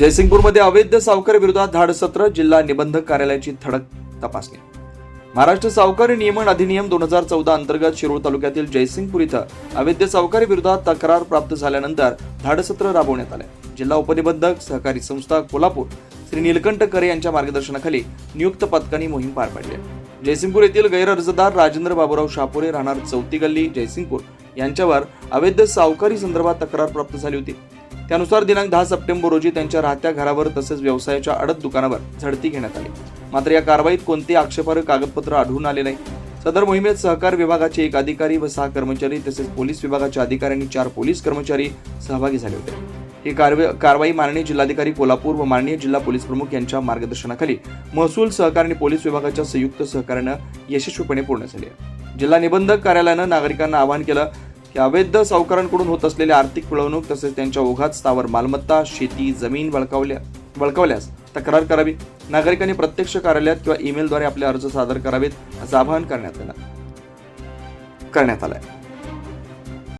जयसिंगपूरमध्ये अवैध सावकारी विरोधात धाड सत्र जिल्हा निबंधक कार्यालयाची धडक तपासणी. महाराष्ट्र सावकारी नियमन अधिनियम दोन हजार चौदा अंतर्गत शिरोळ तालुक्यातील जयसिंगपूर इथं अवैध सावकारी विरोधात तक्रार प्राप्त झाल्यानंतर धाडसत्र राबवण्यात आले. जिल्हा उपनिबंधक सहकारी संस्था कोल्हापूर श्री निलकंठ करे यांच्या मार्गदर्शनाखाली नियुक्त पथकाने मोहीम पार पाडली जयसिंगपूर येथील गैरअर्जदार राजेंद्र बाबूराव शापोरे राहणार चौथी गल्ली जयसिंगपूर यांच्यावर अवैध सावकारी संदर्भात तक्रार प्राप्त झाली होती. त्यानुसार दिनांक दहा सप्टेंबर रोजी त्यांच्या राहत्या घरावर तसेच व्यवसायाच्या अडत दुकानावर झडती घेण्यात आली. मात्र या कारवाईत कोणते आक्षेपार्ह कागदपत्र आढळून आले नाही. सदर मोहिमेत सहकार विभागाचे एक अधिकारी व सहा कर्मचारी तसेच पोलीस विभागाच्या अधिकाऱ्यांनी चार पोलीस कर्मचारी सहभागी झाले होते. ही कारवाई माननीय जिल्हाधिकारी कोल्हापूर व माननीय जिल्हा पोलीस प्रमुख यांच्या मार्गदर्शनाखाली महसूल सहकार आणि पोलीस विभागाच्या संयुक्त सहकार्यानं यशस्वीपणे पूर्ण झाली जिल्हा निबंधक कार्यालयानं नागरिकांना आवाहन केलं की अवैध सावकारांकडून होत असलेल्या आर्थिक पिळवणूक तसेच त्यांच्या ओघात स्थावर मालमत्ता शेती जमीन बळकावल्या बळकावल्यास तक्रार करावी. नागरिकांनी प्रत्यक्ष कार्यालयात किंवा ईमेलद्वारे आपले अर्ज सादर करावेत असं आवाहन करण्यात आलं करण्यात आलं